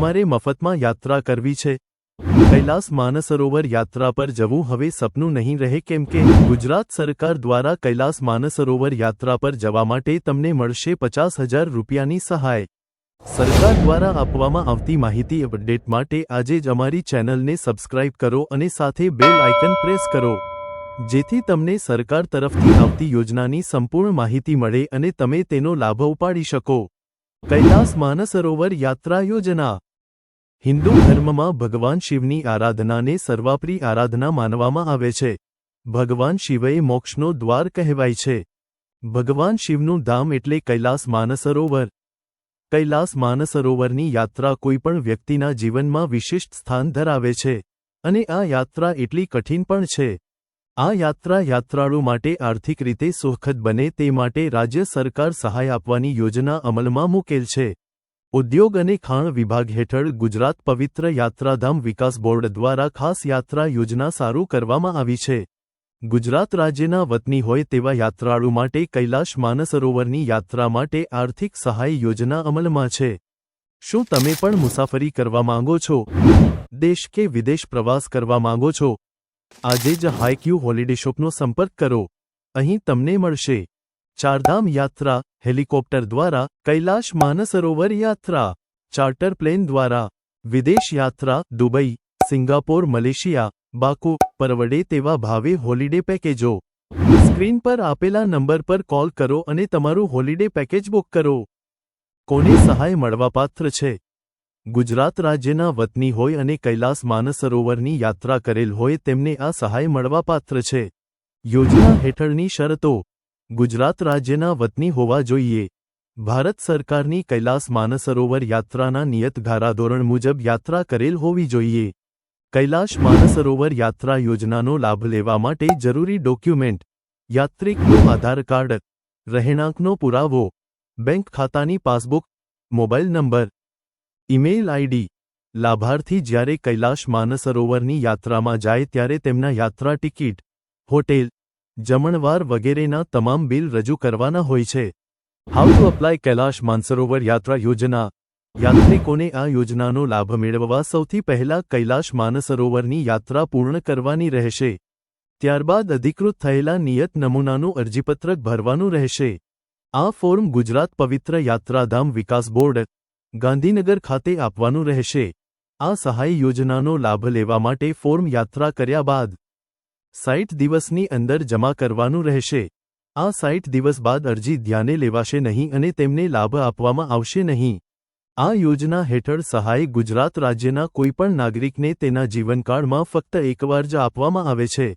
તમારે મફતમાં યાત્રા કરવી છે? કૈલાસ માનસરોવર યાત્રા પર જવું હવે સપનું નહીં રહે કેમ કે ગુજરાત સરકાર દ્વારા કૈલાસ માનસરોવર યાત્રા પર જવા માટે તમને મળશે પચાસ હજાર રૂપિયાની સહાય. સરકાર દ્વારા આપવામાં આવતી માહિતી અપડેટ માટે આજે જ અમારી ચેનલને સબસ્ક્રાઇબ કરો અને સાથે બેલ આઇકન પ્રેસ કરો. જેથી તમને સરકાર તરફથી આવતી યોજનાની સંપૂર્ણ માહિતી મળે અને તમે તેનો લાભ ઉપાડી શકો. કૈલાસ માનસરોવર યાત્રા યોજના હિન્દુ ધર્મમાં ભગવાન શિવની આરાધનાને સર્વાપરી આરાધના માનવામાં આવે છે. ભગવાન શિવએ મોક્ષનો દ્વાર કહેવાય છે. ભગવાન શિવનું ધામ એટલે કૈલાસ માનસરોવર. કૈલાસ માનસરોવરની યાત્રા કોઈપણ વ્યક્તિના જીવનમાં વિશિષ્ટ સ્થાન ધરાવે છે. અને આ યાત્રા એટલી કઠિન પણ છે. આ યાત્રા યાત્રાળુ માટે આર્થિક રીતે સુખદ બને તે માટે રાજ્ય સરકાર સહાય આપવાની યોજના અમલમાં મૂકેલ છે. ઉદ્યોગ અને ખાણ વિભાગ હેઠળ ગુજરાત પવિત્ર યાત્રાધામ વિકાસ બોર્ડ દ્વારા ખાસ યાત્રા યોજના સારું કરવામાં આવી છે. ગુજરાત રાજ્યના વતની હોય તેવા યાત્રાળુ માટે કૈલાશ માનસરોવરની યાત્રા માટે આર્થિક સહાય યોજના અમલમાં છે. શું તમે પણ મુસાફરી કરવા માંગો છો? દેશ કે વિદેશ પ્રવાસ કરવા માંગો છો? આજે જ હાઈક્યુ હોલિડે શોપનો સંપર્ક કરો. અહીં તમને મળશે. ચારધામ યાત્રા હેલિકોપ્ટર દ્વારા કૈલાશ માનસરોવર યાત્રા, ચાર્ટર પ્લેન દ્વારા વિદેશ યાત્રા, દુબઈ, સિંગાપોર, મલેશિયા, બાકુ, પરવડે તેવા ભાવે હોલિડે પેકેજો. સ્ક્રીન પર આપેલા નંબર પર કોલ કરો અને તમારું હોલિડે પેકેજ બુક કરો. કોને સહાય મળવાપાત્ર છે? ગુજરાત રાજ્યના વતની હોય અને કૈલાસ માનસરોવરની યાત્રા કરેલ હોય તેમને આ સહાય મળવાપાત્ર છે. યોજના હેઠળની શરતો. ગુજરાત રાજ્યના વતની હોવા જોઈએ. ભારત સરકારની કૈલાસ માનસરોવર યાત્રાના નિયત ધારાધોરણ મુજબ યાત્રા કરેલ હોવી જોઈએ. કૈલાશ માનસરોવર યાત્રા યોજનાનો લાભ લેવા માટે જરૂરી ડોક્યુમેન્ટ, યાત્રિકનું આધાર કાર્ડ, રહેણાંકનો પુરાવો, બેંક ખાતાની passbook, mobile number, email ID. લાભાર્થી જ્યારે કૈલાશ માનસરોવરની યાત્રામાં જાય ત્યારે તેમના યાત્રા ટિકિટ, હોટેલ જમણવાર વગેરેના તમામ બિલ રજૂ કરવાના હોય છે. How to apply Kailash Mansarovar Yatra યોજના. યાત્રિકોને આ યોજનાનો લાભ મેળવવા સૌથી પહેલા કૈલાશ માનસરોવરની યાત્રા પૂર્ણ કરવાની રહેશે. ત્યારબાદ અધિકૃત થયેલા નિયત નમૂનાનું અરજીપત્રક ભરવાનું રહેશે. આ ફોર્મ ગુજરાત પવિત્ર યાત્રાધામ વિકાસ બોર્ડ, ગાંધીનગર ખાતે આપવાનું રહેશે. આ સહાય યોજનાનો લાભ લેવા માટે ફોર્મ યાત્રા કર્યા બાદ સાઈઠ દિવસની અંદર જમા કરવાનું રહેશે. આ સાઈઠ દિવસ બાદ અરજી ધ્યાને લેવાશે નહીં અને તેમને લાભ આપવામાં આવશે નહીં. આ યોજના હેઠળ સહાય ગુજરાત રાજ્યના કોઈપણ નાગરિકને તેના જીવનકાળમાં ફક્ત એકવાર જ આપવામાં આવે છે.